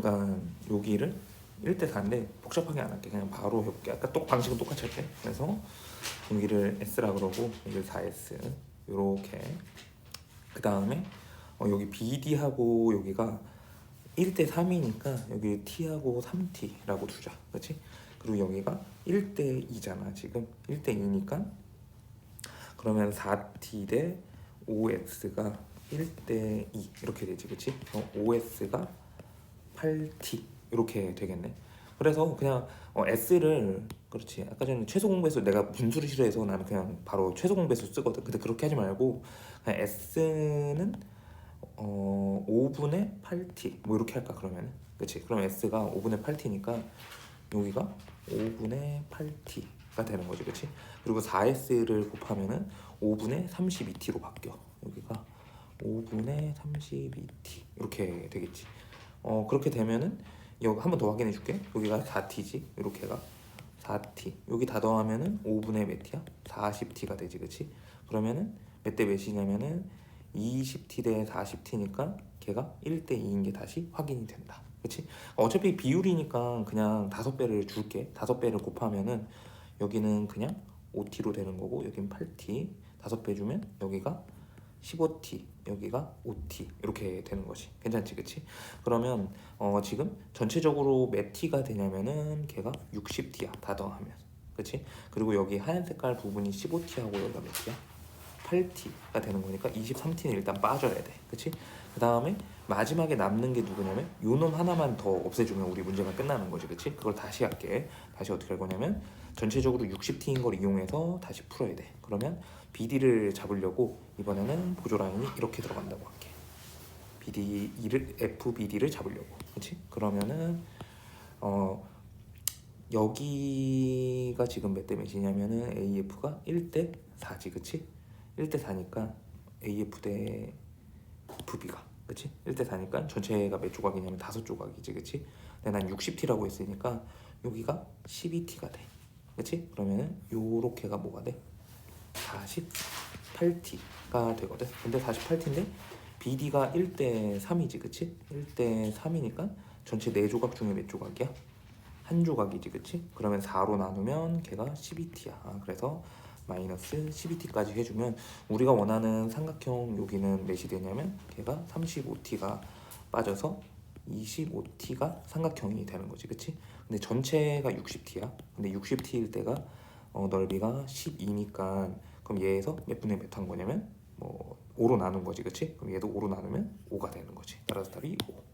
그러니까 여기를 1대 4인데 복잡하게 안 할게. 그냥 바로 해볼게. 아까 똑 방식은 똑같이 할게. 그래서 여기를 S라 그러고 여기를 4S 요렇게 그 다음에 어, 여기 BD하고 여기가 1대 3이니까 여기 T하고 3T라고 두자. 그렇지? 그리고 여기가 1대 2잖아 지금 1대 2니까 그러면 4T 대 5X가 1대 2 이렇게 되지 그치? 어, 5S가 8T 이렇게 되겠네. 그래서 그냥 어, S를 그렇지. 아까 전에 최소 공배수 내가 분수를 싫어해서 나는 그냥 바로 최소 공배수 쓰거든. 근데 그렇게 하지 말고 그냥 S는 어 5분의 8T 뭐 이렇게 할까 그러면은? 그치? 그럼 S가 5분의 8T니까 여기가 5분의 8T가 되는 거지 그치? 그리고 4S를 곱하면은 5분의 32T로 바뀌어. 여기가 5분의 32T 이렇게 되겠지 어 그렇게 되면은 여기 한 번 더 확인해 줄게. 여기가 4T지 이렇게가. 4T 여기 다 더하면은 5분의 몇 T야? 40T가 되지 그치? 그러면은 몇 대 몇이냐면은 20T 대 40T니까 걔가 1대 2인 게 다시 확인이 된다. 그치? 어차피 비율이니까 그냥 다섯 배를 줄게. 다섯 배를 곱하면은 여기는 그냥 5T로 되는 거고 여긴 8T 다섯 배 주면 여기가 15T 여기가 5T 이렇게 되는 거지. 괜찮지 그치? 그러면 어 지금 전체적으로 몇 T가 되냐면은 걔가 60T야 다 더하면. 그치? 그리고 여기 하얀 색깔 부분이 15T하고 여기가 몇 T야 8T가 되는 거니까 23T는 일단 빠져야 돼. 그치? 그 다음에 마지막에 남는 게 누구냐면 요놈 하나만 더 없애주면 우리 문제가 끝나는 거지. 그치? 그걸 다시 할게. 다시 어떻게 할 거냐면 전체적으로 60T인 걸 이용해서 다시 풀어야 돼. 그러면 BD를 잡으려고 이번에는 보조 라인이 이렇게 들어간다고 할게. BD를 FBD를 잡으려고. 그치? 그러면은 어 여기가 지금 몇 대 몇이냐면은 AF가 1대 4지. 그치 1대 4니까 AF 대 FB가 그치? 1대 4니까 전체가 몇 조각이냐면 다섯 조각이지 그치? 근데 난 60T라고 했으니까 여기가 12T가 돼 그치? 그러면은 요렇게가 뭐가 돼? 48T가 되거든. 근데 48T인데 BD가 1대 3이지 그치? 1대 3이니까 전체 4조각 중에 몇 조각이야? 한 조각이지 그치? 그러면 4로 나누면 걔가 12T야. 아, 그래서 마이너스 12T까지 해주면 우리가 원하는 삼각형 여기는 몇이 되냐면 걔가 35T가 빠져서 25T가 삼각형이 되는 거지 그치? 근데 전체가 60T야. 근데 60T일 때가 어, 넓이가 12니까 그럼 얘에서 몇 분의 몇 한 거냐면 뭐 5로 나눈 거지 그치? 그럼 얘도 5로 나누면 5가 되는 거지. 따라서 답이 5